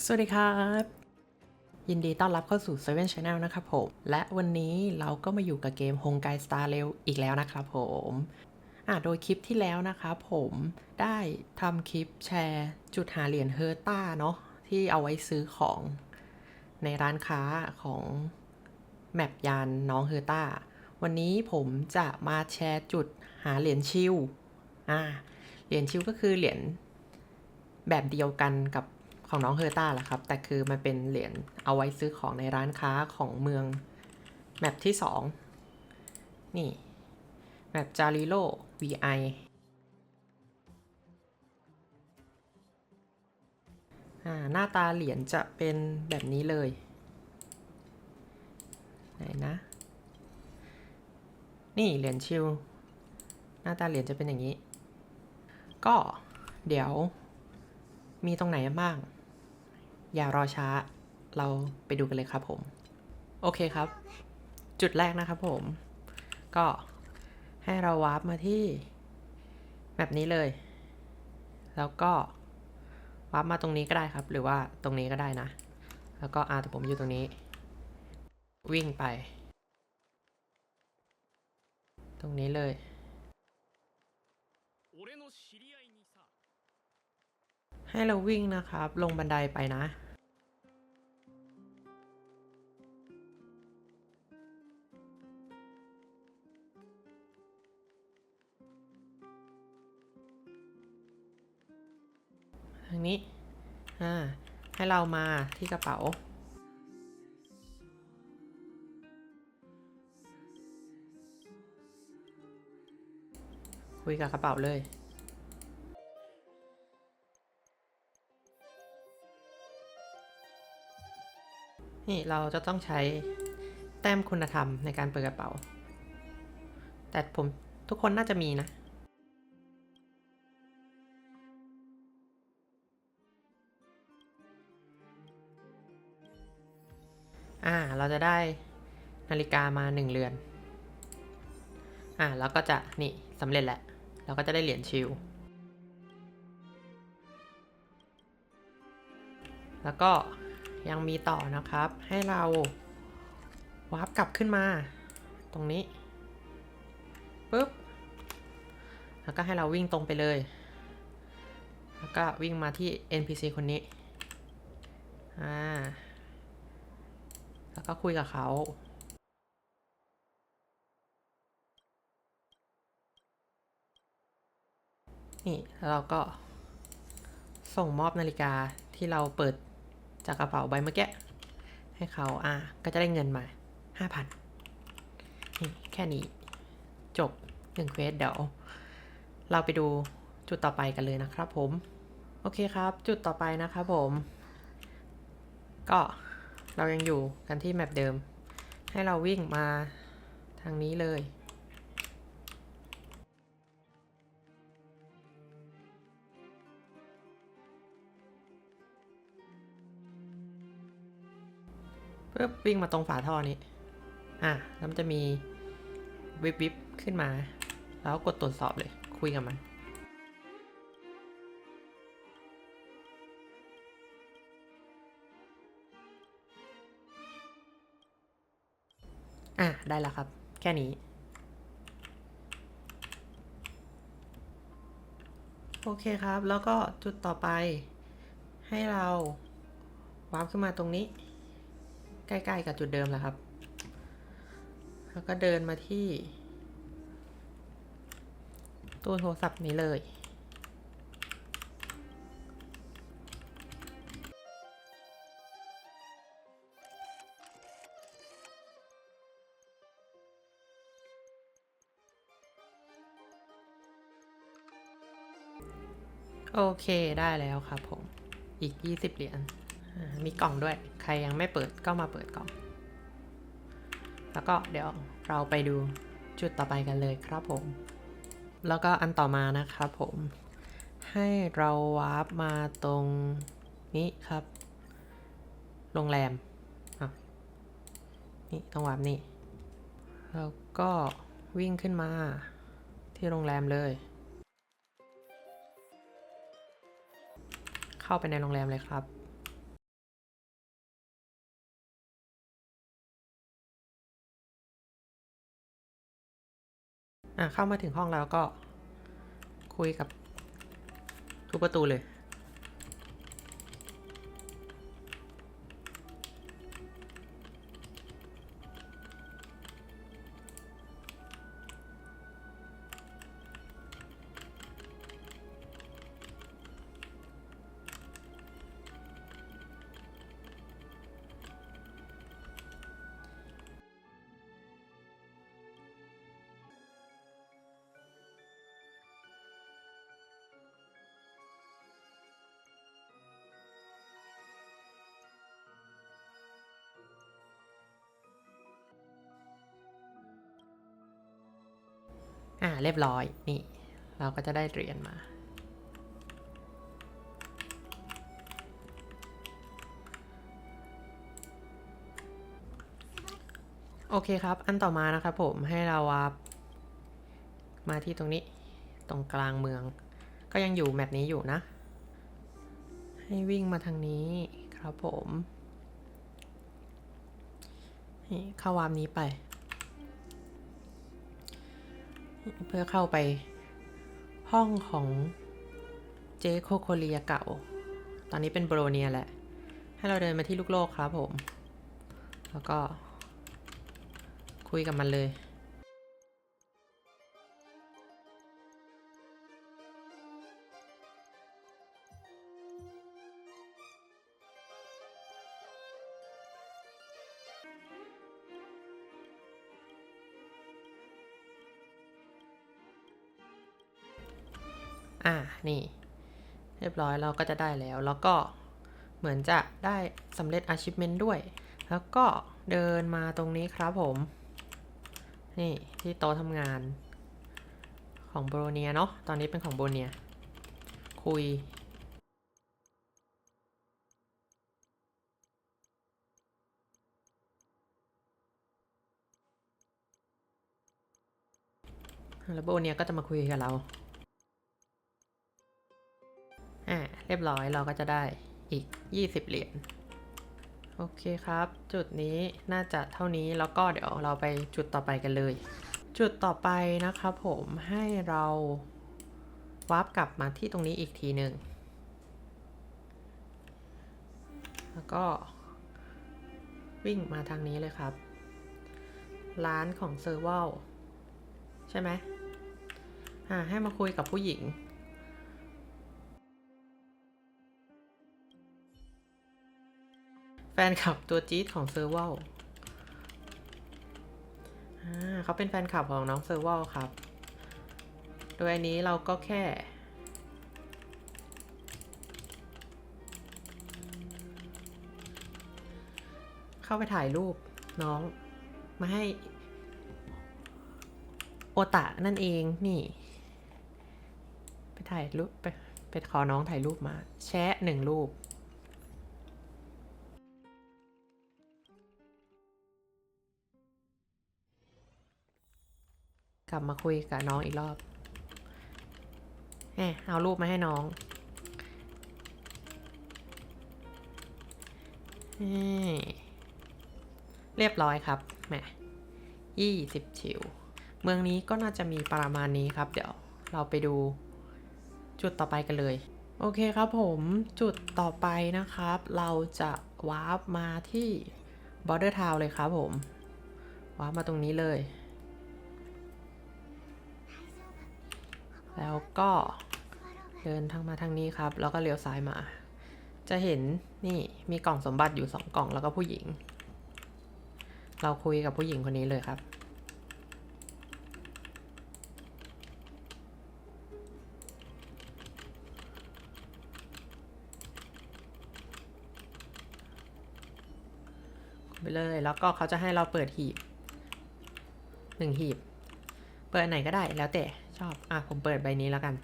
สวัสดีครับ ยินดีต้อนรับเข้าสู่ Seven Channel นะครับผม และวันนี้เราก็มาอยู่กับเกม h o n g ไก Star Rail อีกแล้วนะครับผมอะโดยคลิปที่แล้วนะครับผมได้ทำคลิปแชร์จุดหาเหรียญเฮอร์ต้าเนาะที่เอาไว้ซื้อของในร้านค้าของแมปยานน้องเฮอร์ต้า วันนี้ผมจะมาแชร์จุดหาเหรียญชิลอ่าเหรียญชิลก็คือเหรียญแบบเดียวกันกับ ของน้องเฮอร์ต้าแหละครับ แต่คือมันเป็นเหรียญเอาไว้ซื้อของในร้านค้าของเมืองแมปที่สองนี่ แมปจาริโล VI อ่าหน้าตาเหรียญจะเป็นแบบนี้เลย ไหนนะ นี่เหรียญชิลหน้าตาเหรียญจะเป็นอย่างนี้ ก็เดี๋ยวมีตรงไหนบ้าง อย่ารอช้า เราไปดูกันเลยครับผม โอเคครับ จุดแรกนะครับผม ก็ให้เราวาร์ปมาที่แบบนี้เลย แล้วก็วาร์ปมาตรงนี้ก็ได้ครับ หรือว่าตรงนี้ก็ได้นะ แล้วก็อาแต่ผมอยู่ตรงนี้ วิ่งไป ตรงนี้เลยให้เราวิ่งนะครับ ลงบันไดไปนะ ทางนี้อ่าให้เรามาที่กระเป๋า คุยกับกระเป๋าเลยนี่เราจะต้องใช้แต้มคุณธรรมในการเปิดกระเป๋า แต่ผมทุกคนน่าจะมีนะ อ่า เราจะได้นาฬิกามาหนึ่งเรือน อ่าแล้วก็จะนี่สำเร็จแหละ เราก็จะได้เหรียญชิลแล้วก็ยังมีต่อนะครับ ให้เราวาร์ปกลับขึ้นมา ตรงนี้ปุ๊บ แล้วก็ให้เราวิ่งตรงไปเลย แล้วก็วิ่งมาที่ NPC คนนี้ อ่า แล้วก็คุยกับเขานี่แล้วเราก็ ส่งมอบนาฬิกาที่เราเปิดจากกระเป๋าใบเมื่อกี้ให้เขาอ่าก็จะได้เงินมาห้าพันนี่แค่นี้จบหนึ่งเควสเดี๋ยว เราไปดูจุดต่อไปกันเลยนะครับผม โอเคครับ จุดต่อไปนะครับผม ก็ เรายังอยู่กันที่แมปเดิม ให้เราวิ่งมาทางนี้เลยปึ๊บวิ่งมาตรงฝาท่อนี้ อะ แล้วมันจะมีวิบวิบขึ้นมา แล้วกดตรวจสอบเลย คุยกับมัน อะ ได้แล้วครับ แค่นี้ โอเคครับ แล้วก็จุดต่อไป ให้เราวาร์ปขึ้นมาตรงนี้ ใกล้ๆกับจุดเดิมแหละครับ แล้วก็เดินมาที่ตู้โทรศัพท์นี้เลย โอเคได้แล้วครับผม อีก 20 เหรียญมีกล่องด้วย ใครยังไม่เปิดก็มาเปิดกล่อง แล้วก็เดี๋ยวเราไปดูจุดต่อไปกันเลยครับผม แล้วก็อันต่อมานะครับผม ให้เราวาร์ปมาตรงนี้ครับ โรงแรมนี่ต้องวาร์ปนี่ แล้วก็วิ่งขึ้นมาที่โรงแรมเลย เข้าไปในโรงแรมเลยครับอะเข้ามาถึงห้องแล้วก็คุยกับทุกประตูเลย อ่าเรียบร้อยนี่ เราก็จะได้เหรียญมาโอเคครับ อันต่อมานะครับผมให้เราวาร์ปมาที่ตรงนี้ตรงกลางเมือง ก็ยังอยู่แมปนี้อยู่นะ ให้วิ่งมาทางนี้ครับผมนี่เข้าวาร์ปนี้ไป เพื่อเข้าไปห้องของเจโคโคเลียเก่า ตอนนี้เป็นโบโรเนียแหละ ให้เราเดินมาที่ลูกโลกครับผม แล้วก็คุยกับมันเลย อ่านี่ เรียบร้อยเราก็จะได้แล้ว แล้วก็เหมือนจะได้สำเร็จ achievement ด้วย แล้วก็เดินมาตรงนี้ครับผม นี่ที่โต๊ะทำงาน ของโบโรเนียเนาะตอนนี้เป็นของโบโรเนีย คุยแล้วโบเนียก็จะมาคุยกับเรา อ่าเรียบร้อยเราก็จะได้อีก 20 เหรียญโอเคครับ จุดนี้น่าจะเท่านี้แล้วก็เดี๋ยวเราไปจุดต่อไปกันเลย จุดต่อไปนะครับผมให้เราวาร์ปกลับมาที่ตรงนี้อีกทีหนึ่งแล้วก็วิ่งมาทางนี้เลยครับ ร้านของเซอร์วลใช่ไหมอ่าให้มาคุยกับผู้หญิง นคลับตัวจี๊ดของเซอร์วลอ่าเขาเป็นแฟนคลับของน้องเซอร์วลครับ โดยอันนี้เราก็แค่เข้าไปถ่ายรูปน้องมาให้ โอตะนั่นเองนี่ ไปถ่ายรูปไปไปขอน้องถ่ายรูปมา แชะหนึ่งรูป กลับมาคุยกับน้องอีกรอบแหมเอารูปมาให้น้องเรียบร้อยครับแหมยี่สิบชิว เมืองนี้ก็น่าจะมีประมาณนี้ครับ เดี๋ยวเราไปดูจุดต่อไปกันเลย โอเคครับผมจุดต่อไปนะครับ เราจะวาร์ปมาที่ Border Town เลยครับผมวาร์ปมาตรงนี้เลย แล้วก็เดินทางมาทางนี้ครับ แล้วก็เลี้ยวซ้ายมา จะเห็นนี่มีกล่องสมบัติอยู่สองกล่องแล้วก็ผู้หญิง เราคุยกับผู้หญิงคนนี้เลยครับ ไปเลยแล้วก็เขาจะให้เราเปิดหีบหนึ่งหีบ เปิดไหนก็ได้แล้วแต่ อบอะผมเปิดใบนี้แล้วกัน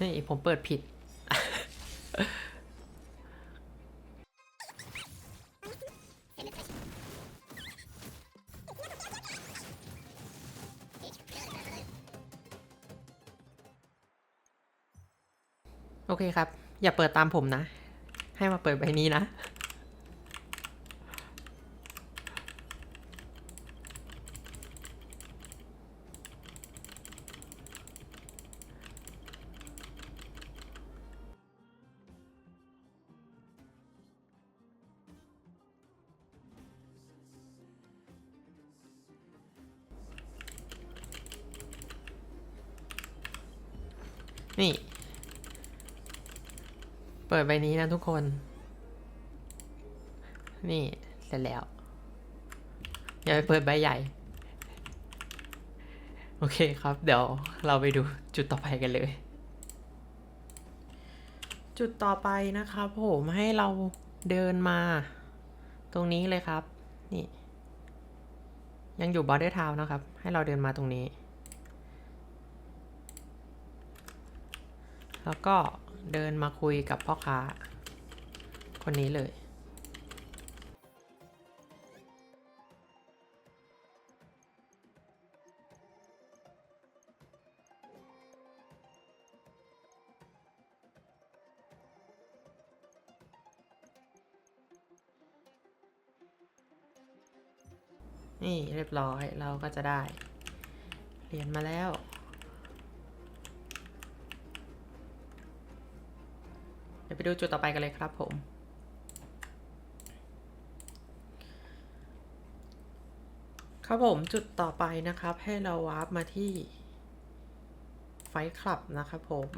นี่ผมเปิดผิด โอเคครับ อย่าเปิดตามผมนะ ให้มาเปิดใบนี้นะ นี่ เปิดใบนี้นะทุกคน นี่เสร็จแล้ว อย่าไปเปิดใบใหญ่ โอเคครับ เดี๋ยวเราไปดูจุดต่อไปกันเลย จุดต่อไปนะครับผมให้เราเดินมา ตรงนี้เลยครับ นี่ ยังอยู่บอ r เดอร์ทาวนะครับ ให้เราเดินมาตรงนี้ แล้วก็เดินมาคุยกับพ่อค้า คนนี้เลย นี่เรียบร้อยเราก็จะได้ เหรียญมาแล้ว เดี๋ ยวไปดูจุดต่อไปกันเลยครับผมครับผมจุดต่อไปนะครับ ให้เราวาร์ปมาที่ไฟคลับนะครับผม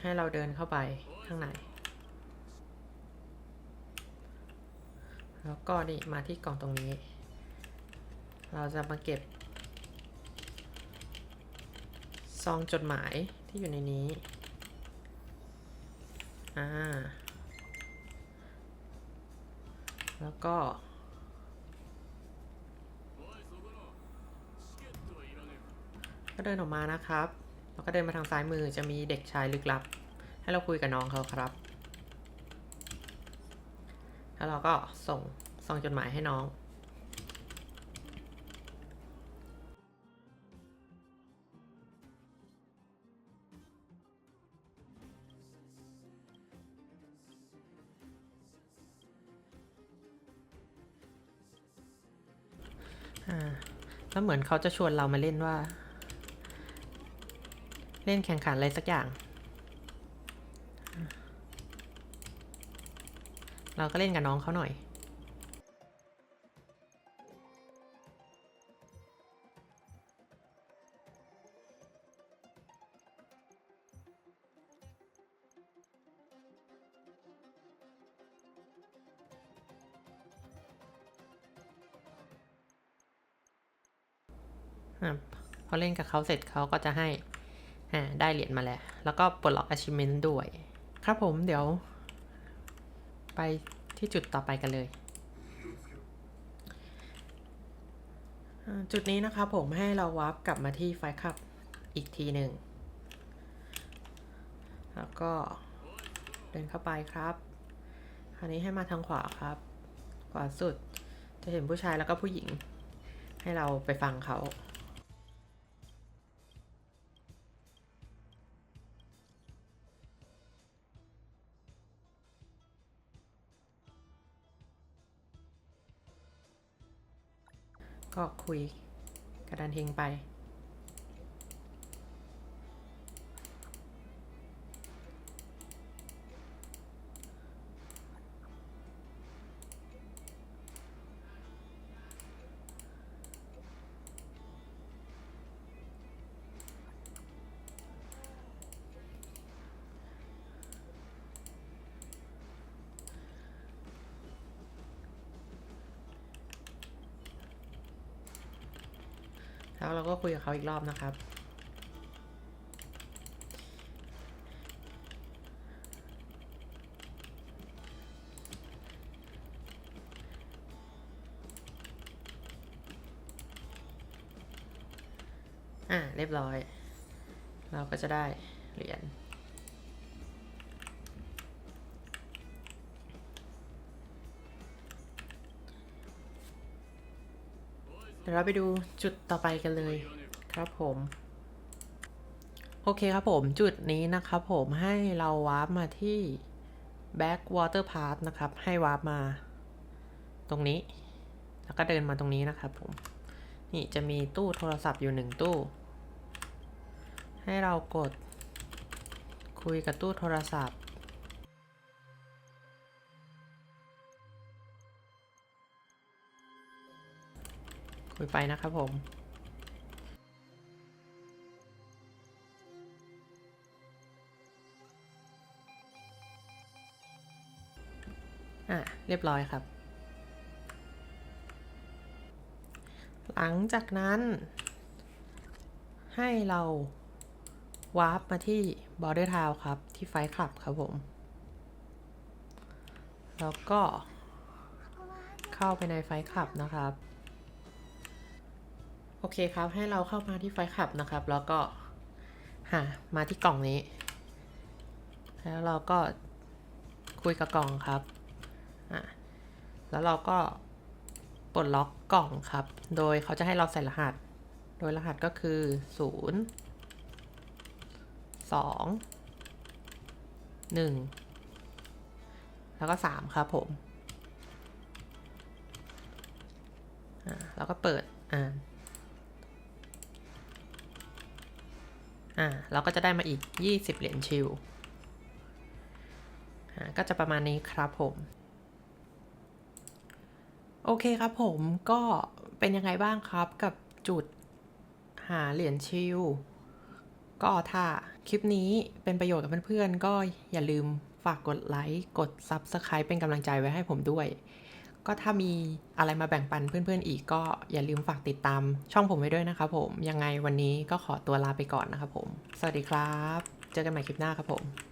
ให้เราเดินเข้าไปข้างใน แล้วก็นี่มาที่กล่องตรงนี้ เราจะมาเก็บ ซองจดหมายที่อยู่ในนี้ อ่า แล้วก็ ก็เดินออกมานะครับ แล้วก็เดินมาทางซ้ายมือจะมีเด็กชายลึกลับ ให้เราคุยกับน้องเขาครับ แล้วเราก็ส่งซองจดหมายให้น้อง แล้วเหมือนเขาจะชวนเรามาเล่นว่า เล่นแข่งขันอะไรสักอย่าง เราก็เล่นกับน้องเขาหน่อย เล่นกับเขาเสร็จเขาก็จะให้ได้เหรียญมาแล้ว แล้วก็ปลดล็อก achievement ด้วย ครับผมเดี๋ยว ไปที่จุดต่อไปกันเลย จุดนี้นะครับผมให้เราวาร์ปกลับมาที่ไฟคับอีกทีหนึ่ง แล้วก็เดินเข้าไปครับ คราวนี้ให้มาทางขวาครับ ขวาสุดจะเห็นผู้ชายแล้วก็ผู้หญิง ให้เราไปฟังเขา ก็คุยกระดานเฮงไป แล้วเราก็คุยกับเขาอีกรอบนะครับ อ่าเรียบร้อย เราก็จะได้เหรียญ เดี๋ยวเราไปดูจุดต่อไปกันเลยครับผม โอเคครับผมจุดนี้นะครับผมให้เราวาร์ปมาที่ Backwater Path นะครับ ให้วาร์ปมา ตรงนี้ แล้วก็เดินมาตรงนี้นะครับผม นี่จะมีตู้โทรศัพท์อยู่หนึ่งตู้ ให้เรากดคุยกับตู้โทรศัพท์ คุยไปนะครับผมอะเรียบร้อยครับ หลังจากนั้น ให้เราวาร์ปมาที่ Border Town ครับ ที่ไฟคลับครับผม แล้วก็เข้าไปในไฟคลับนะครับ โอเคครับ ให้เราเข้ามาที่ไฟคลับนะครับ แล้วก็หามาที่กล่องนี้ แล้วเราก็คุยกับกล่องครับอะแล้วเราก็ปลดล็อกกล่องครับ โดยเขาจะให้เราใส่รหัส โดยรหัสก็คือ 0 2 1 แล้วก็ 3 ครับผมอ่าแล้วก็เปิดอ่าน อ่าเราก็จะได้มาอีก 20 เหรียญชิลก็จะประมาณนี้ครับผม โอเคครับผมก็เป็นยังไงบ้างครับกับจุดหาเหรียญชิลก็ถ้าคลิปนี้เป็นประโยชน์กับเพื่อนๆ ก็อย่าลืมฝากกดไลค์ กด Subscribe เป็นกำลังใจไว้ให้ผมด้วย ก็ถ้ามีอะไรมาแบ่งปันเพื่อนๆอีกก็อย่าลืมฝากติดตามช่องผมไว้ด้วยนะครับผม ยังไงวันนี้ก็ขอตัวลาไปก่อนนะครับผม สวัสดีครับ เจอกันใหม่คลิปหน้าครับผม